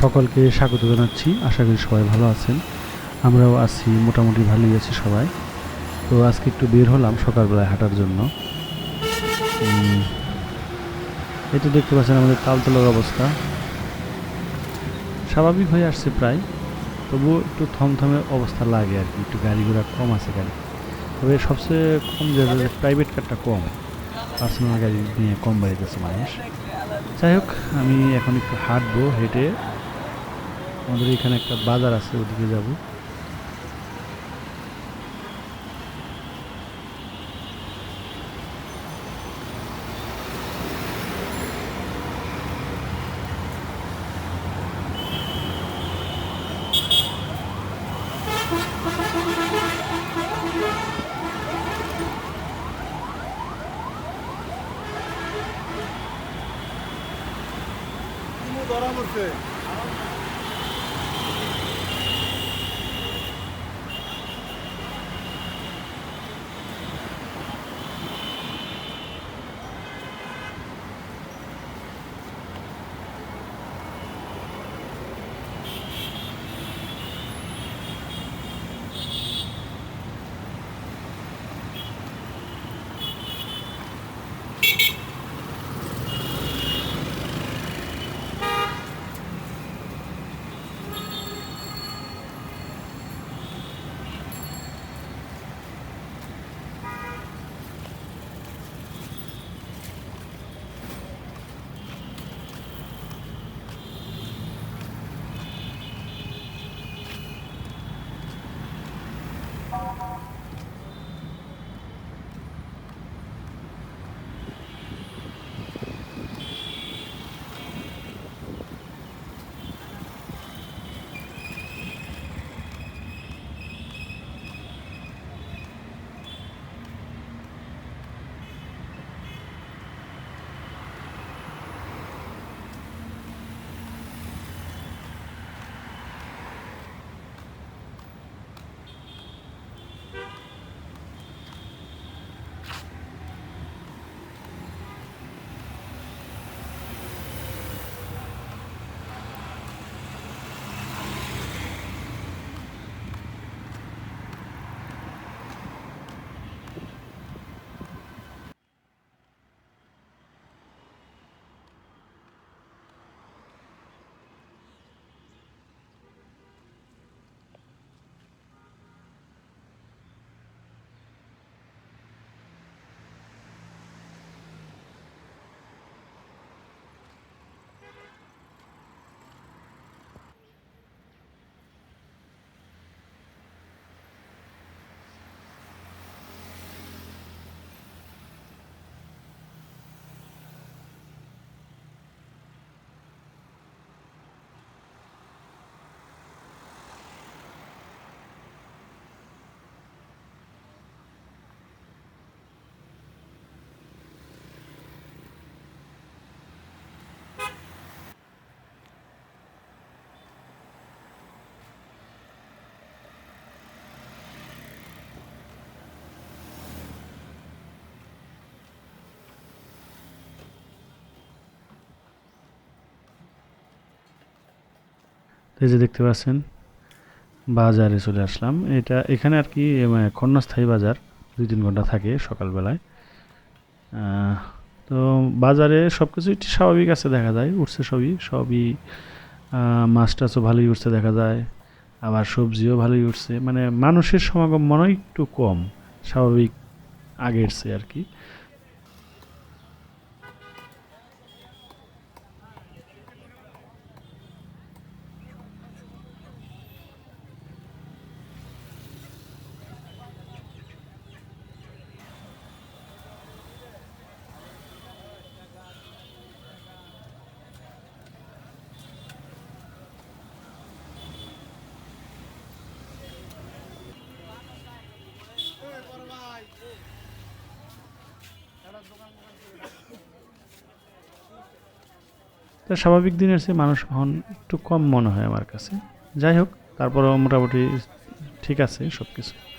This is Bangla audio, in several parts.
সকলকে স্বাগত জানাচ্ছি। আশা করি সবাই ভালো আছেন। আমরাও আছি, মোটামুটি ভালোই আছি সবাই। তো আজকে একটু বের হলাম সকালবেলায় হাঁটার জন্য। এই তো দেখতে পাচ্ছেন আমাদের তালতলার অবস্থা। স্বাভাবিক হয়ে আসছে প্রায়। তবুও একটু থমথমে অবস্থা লাগে আর কি। একটু গাড়ি ঘোড়া কম আছে গাড়ি। তবে সবচেয়ে কম যে প্রাইভেট কারটা কম। পার্সোনাল গাড়ি নিয়ে কম বাড়িতেছে মানুষ। যাই হোক, আমি এখন একটু হাঁটবো, হেঁটে আমাদের এখানে একটা বাজার আছে ওদিকে যাব। এই যে দেখতে পাচ্ছেন, বাজারে চলে আসলাম। এটা এখানে আর কি ক্ষণস্থায়ী বাজার, দুই তিন ঘণ্টা থাকে সকালবেলায়। তো বাজারে সব কিছু একটু স্বাভাবিক আছে দেখা যায়, উঠছে সবই সবই মাছ টাছও ভালোই উঠছে দেখা যায়, আবার সবজিও ভালোই উঠছে। মানে মানুষের সমাগম মনে হয় একটু কম, স্বাভাবিক আগের চেয়ে আর কি। স্বাভাবিক দিনের চেয়ে মানুষ হন একটু কম মনে হয় আমার কাছে। যাই হোক, তারপরেও মোটামুটি ঠিক আছে সব কিছু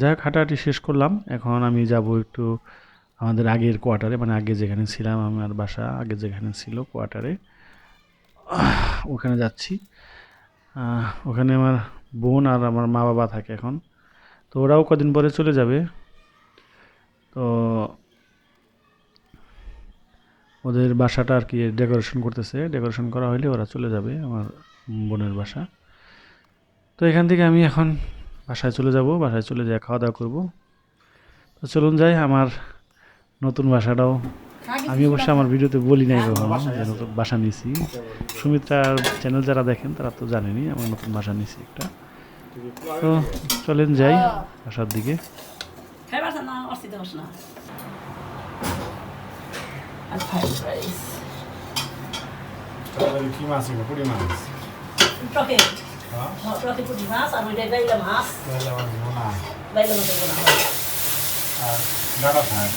যাই হোক হাঁটাহাঁটি শেষ করলাম। এখন আমি যাব একটু আমাদের আগের কোয়ার্টারে মানে আগে যেখানে ছিলাম, আমার বাসা আগে যেখানে ছিল কোয়ার্টারে ওখানে যাচ্ছি। ওখানে আমার বোন আর আমার মা বাবা থাকে এখন। তো ওরাও কদিন পরে চলে যাবে। তো ওদের বাসাটা আর কি ডেকোরেশন করতেছে। ডেকোরেশন করা হলে ওরা চলে যাবে, আমার বোনের বাসা। তো এখান থেকে আমি এখন বাসায় চলে যাব বাসায় চলে যেয়ে খাওয়া দাওয়া করব। তো চলুন যাই আমার নতুন বাসাটাও। আমি অবশ্য আমার ভিডিওতে বলি নাই কখনো যে নতুন বাসা নিছি। সুমিত্রার চ্যানেল যারা দেখেন তারা তো জানেনি আমার নতুন বাসা নিছি একটা। তো চলেন যাই বাসার দিকে। কি মাছ এগুলো পুরি মাছ আর ওইটা বাইলা মাছ বাইলা মাছের বোনা আর গাড়া থাক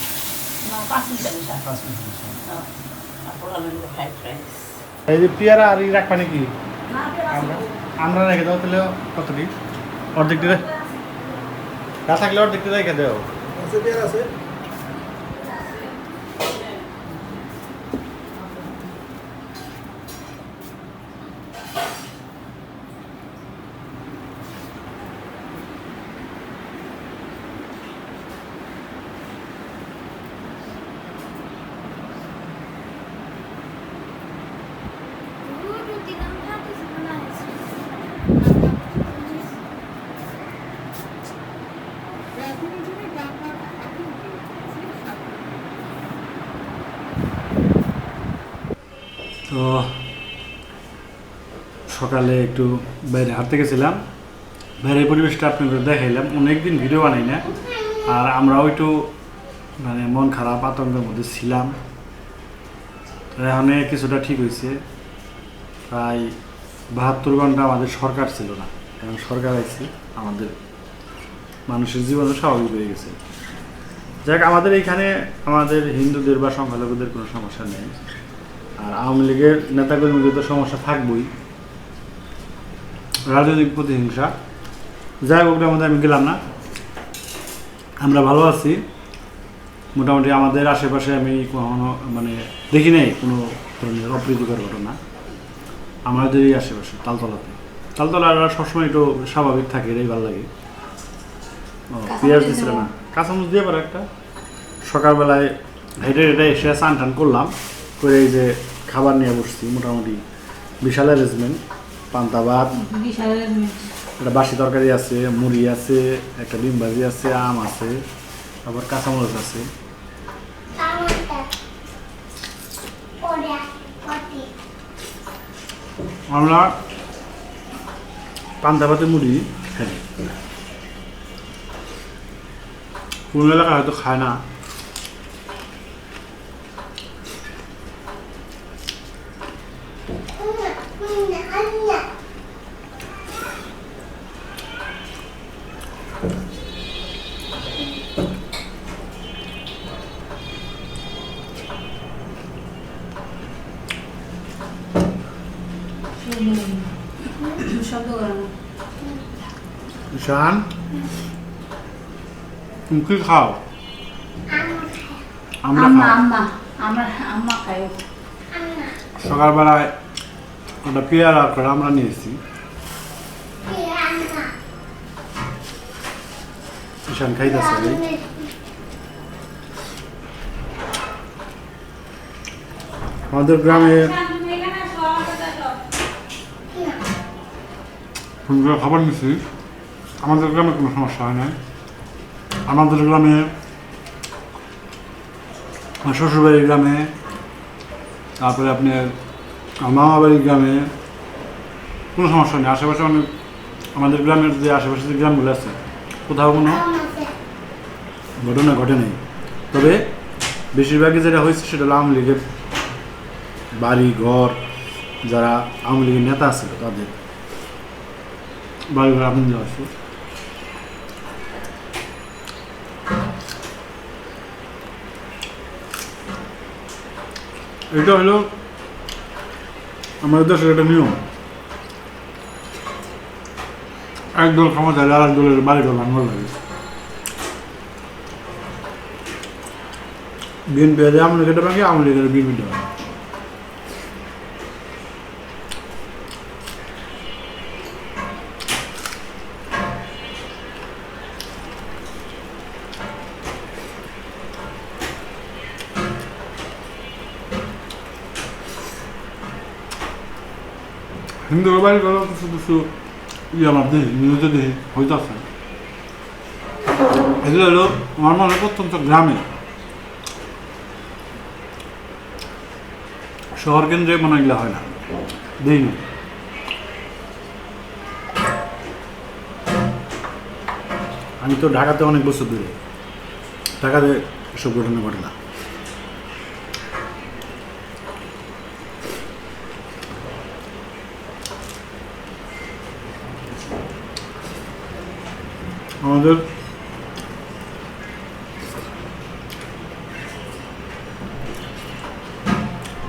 না পাঁচ মিনিট পাঁচ মিনিট তারপর আমি ফ্রাইড রাইস এই যে পেয়ারা আর ই রাখবা নাকি আমরা আমরা রেখে দাও তাহলে কতটি অর্ধেকটি না থাকলে অর্ধেকটি রেখে দাও তো সকালে একটু বাইরে হাঁটতে গেছিলাম। বাইরের পরিবেশটা আপনাদের দেখাইলাম। অনেকদিন ভিডিও বানাই না আর আমরাও একটু মানে মন খারাপ, আতঙ্কের মধ্যে ছিলাম। এখানে কিছুটা ঠিক হয়েছে। প্রায় বাহাত্তর ঘণ্টা আমাদের সরকার ছিল না। এখন সরকার আছে আমাদের মানুষের জীবনও স্বাভাবিক হয়ে গেছে। যাক, আমাদের এইখানে আমাদের হিন্দুদের বা সংখ্যালঘুদের কোনো সমস্যা নেই। আর আওয়ামী লীগের নেতাকর্মীদের তো সমস্যা থাকবই। রাজনৈতিক প্রতিহিংসা। যাই হোক মধ্যে আমি গেলাম না। আমরা ভালো আছি। মোটামুটি আমাদের আশেপাশে আমি কখনো মানে দেখি নাই কোনো ধরনের অপ্রীতিকর ঘটনা। আমাদেরই আশেপাশে তালতলাতে। তালতলা সবসময় একটু স্বাভাবিক থাকে এটাই ভালো লাগে। পেঁয়াজ দিছিল না। কাঁচামচ দিয়ে পারে একটা। সকালবেলায় হেঁটে হেঁটে এসে স্নান টান করলাম। করে এই যে খাবার নিয়ে বসছি মোটামুটি বিশাল অ্যারেঞ্জমেন্ট পান্তা ভাত একটা বাসি তরকারি আছে মুড়ি আছে একটা ডিম ভাজি আছে আম আছে তারপর কাঁচামরিচ আছে। আমরা পান্তা ভাতে মুড়ি খাই। কোন এলাকা হয়তো খায় না। শব্দ করে না ঈশান তুমি কি খাও? আমরা খাও আম্মা আমরা আম্মা খাই। সকালবেলায় ওটা পেয়ারা করে আমরা নিয়েছি। ঈশান, খাইতেছে আমাদের গ্রামে সুন্দর খাবার নিছি। আমাদের গ্রামে কোনো সমস্যা হয় না আমাদের গ্রামে শ্বশুরবাড়ির গ্রামে তারপরে আপনার আমার গ্রামে কোনো সমস্যা নেই। আশেপাশে অনেক আমাদের গ্রামের যে আশেপাশে যে গ্রামগুলো আছে, কোথাও কোনো ঘটনা ঘটে তবে বেশিরভাগই যেটা হয়েছে সেটা হলো আওয়ামী লীগের বাড়ি, ঘর, যারা আওয়ামী লীগের নেতা ছিল তাদের। বাড়ি ঘর আগুন দেওয়া আছে এটা হলো আমাদের দেশের একটা নিয়ম। এক দল ক্ষমতা আর এক দলের বাড়ি ঘর আমার লাগে। বিএনপি আছে আমলি কেটে ভাঙে আমলি কেটে বিএনপি ভাঙে। হিন্দু বাড়ি ঘর কিছু কিছু ইয়ে আমার দেখি নিউজে দেখি হইতেছে এগুলো হলো আমার মনে হয় প্রত্যন্ত গ্রামে শহর কেন্দ্রে মনে এগুলো হয় না দেখি না আমি তো ঢাকাতে অনেক বছর ধরে ঢাকাতে এসব ঘটনা ঘটে না আমাদের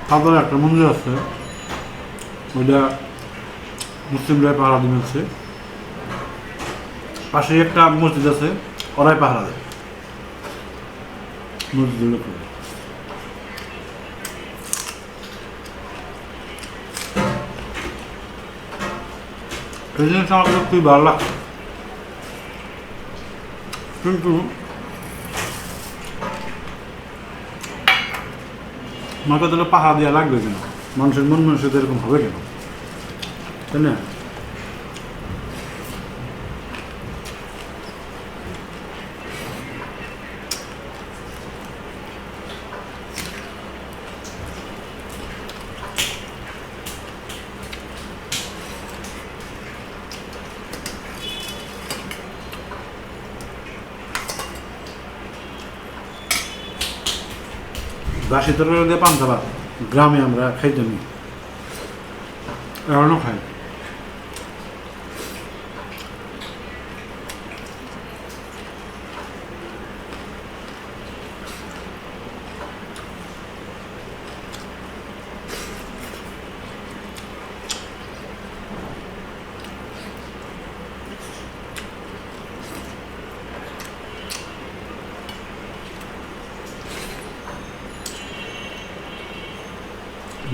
সাদার একটা মন্দির আছে, ওইটা মুসলিমরাই পাহারা দিন আছে পাশে একটা মসজিদ আছে, ওরাই পাহারা দেয়। মসজিদের লোক এই জিনিসটা আমার খুবই ভালো লাগছে। কিন্তু মাকে তাহলে পাহাড় দেওয়া লাগবে কেন? মানুষের মন মানুষের এরকম হবে কেন? তাই না? বাসি তরকারি দিয়ে পান্তা ভাত। গ্রামে আমরা খাইতাম এখনও খাই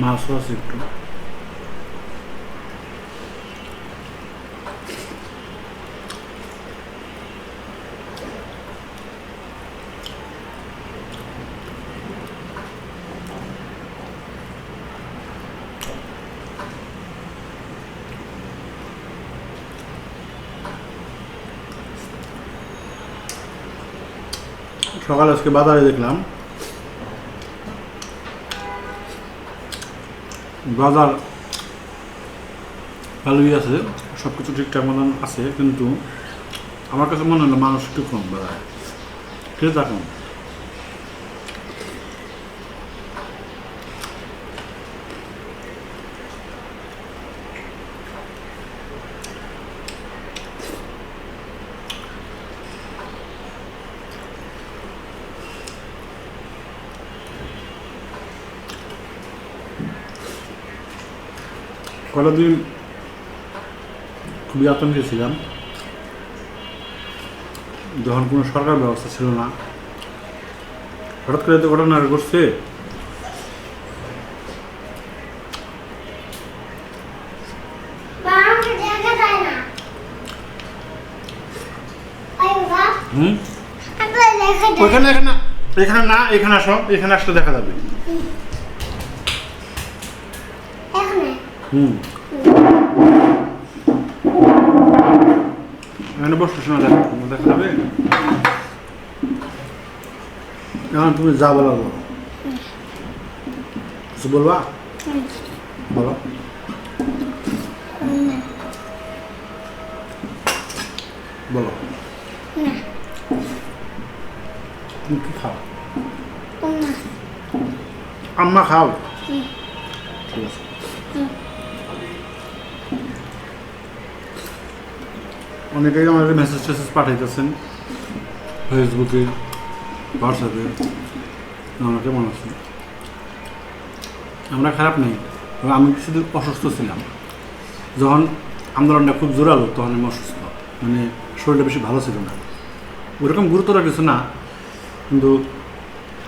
মাছও আছে একটু। সকালে আজকে বাজারে দেখলাম। বাজার ভালোই আছে সব কিছু ঠিকঠাক মতন আছে, কিন্তু আমার কাছে মনে হলো মানুষ একটু কম বেড়ায়। ক্রেতা কম। কটা দিন খুবই আতঙ্কে ছিলাম। যখন কোনো সরকার ব্যবস্থা ছিল না। হঠাৎ করে এত ঘটনা ঘটছে। যায় ওইখানে এখানে এখানে না এখানে আসো এখানে আসলে দেখা যাবে। হুম। এখানে বসতে শোনা দেখা দেখা যাবে এখন তুমি যা বলার বলো। কিছু বলবা? বলো। বলো। তুমি কি খাও? আম্মা খাও? ঠিক আছে। অনেকেই আমাদের মেসেজ টেসেজ পাঠাইতেছেন ফেসবুকে হোয়াটসঅ্যাপে আমরা কেমন আছি আমরা খারাপ নেই। তবে আমি কিছুদিন অসুস্থ ছিলাম। যখন আন্দোলনটা খুব জোরালো তখন আমি অসুস্থ। মানে শরীরটা বেশি ভালো ছিল না। ওরকম গুরুতর কিছু না, কিন্তু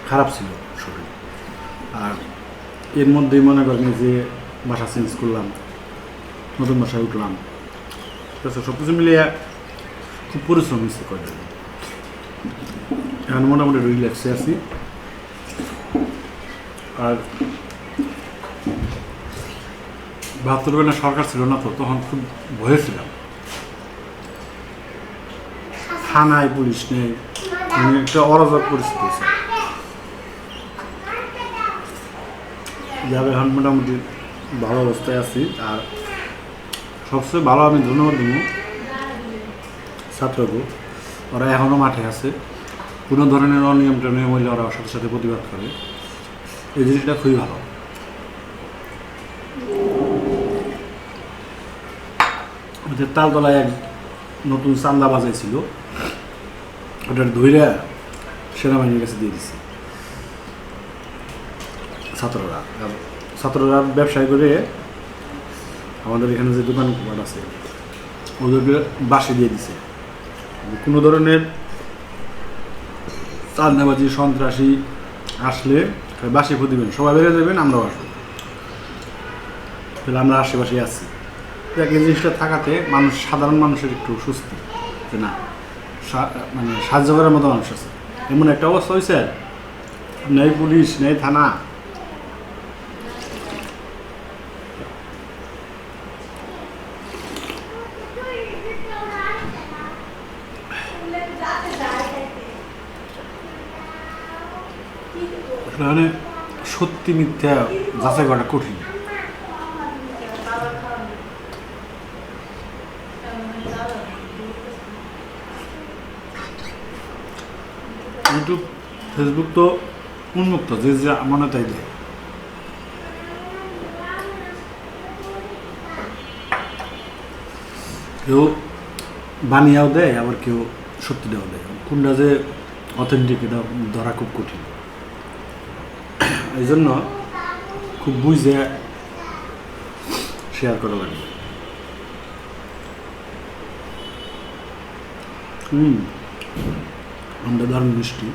খারাপ ছিল শরীর। আর এর মধ্যেই মনে করেন যে বাসা চেঞ্জ করলাম, নতুন বাসায় উঠলাম। সব কিছু মিলিয়ে পরিশ্রম হয়েছে কয়দিন এখন মোটামুটি আছি আর বাহাত্তর বেলা সরকার ছিল না তো তখন খুব ভয়ে ছিলাম থানায় পুলিশ নেই মানে একটা অরাজক পরিস্থিতি যাবে এখন মোটামুটি ভালো অবস্থায় আছি আর সবচেয়ে ভালো আমি ধন্যবাদ দেবো ছাত্রকে। ওরা এখনও মাঠে আছে। কোনো ধরনের অনিয়ম টনিয়ম হইলে ওরা সাথে সাথে প্রতিবাদ করে। এই জিনিসটা খুবই ভালো। আমাদের তালতলায় এক নতুন চান্দা বাজাইছিল। ওটার ধৈর্য সেনাবাহিনীর কাছে দিয়ে দিছে। ছাত্ররা। ছাত্ররা ব্যবসায় করে আমাদের এখানে যে দোকান আছে, ওদেরকে বাসে দিয়ে দিছে। কোনো ধরনের চাঁদাবাজি, সন্ত্রাসী আসলে বাসে দিবেন সবাই বেড়ে যাবেন, আমরাও আসব। তাহলে আমরা আশেপাশে আছি। এক জিনিসটা থাকাতে মানুষ, সাধারণ মানুষের একটু সুস্থ, যে না মানে সাহায্য করার মতো মানুষ আছে। এমন একটা অবস্থা হয়েছে। নেই পুলিশ নেই থানা মানে সত্যি মিথ্যা যাচাই করা কঠিন। ইউটিউব ফেসবুক তো উন্মুক্ত, যে যে মনে তাই দেয়। কেউ বানিয়েও দেয়, আবার কেউ সত্যিটাও দেয়। কোনটা যে অথেন্টিক এটা ধরা খুব কঠিন। এই জন্য খুব বুঝে শেয়ার করা লাগবে হুম। আমরা দারুণ মিষ্টি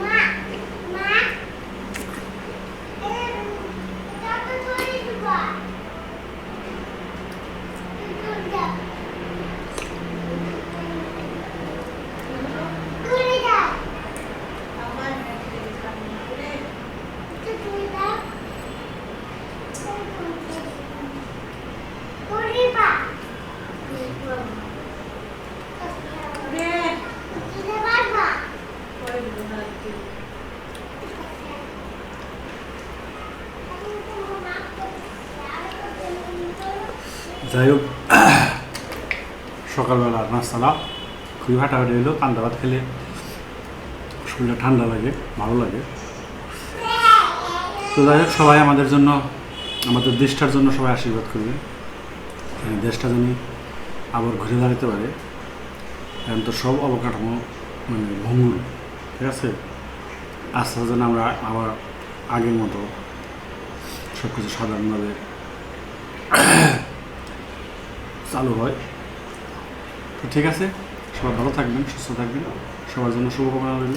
মা মা এম টাকা তুই দিবা তুই যা তুই যা তুই বা তুই বাবা যাই হোক সকালবেলা নাস্তাটা খুবই হাঁটাহাঁটি হলো পান্তা ভাত খেলে শরীরটা ঠান্ডা লাগে, ভালো লাগে। তো যাই হোক, সবাই আমাদের জন্য, আমাদের দেশটার জন্য সবাই আশীর্বাদ করবে। দেশটা যেন আবার ঘুরে দাঁড়াতে পারে। এখন তো সব অবকাঠামো মানে ভঙ্গুর ঠিক আছে? আস্তে আস্তে যেন আমরা আবার আগের মতো সব কিছু সাধারণভাবে চালু হয়। তো ঠিক আছে সবাই ভালো থাকবেন সুস্থ থাকবেন। সবার জন্য শুভকামনা রইল।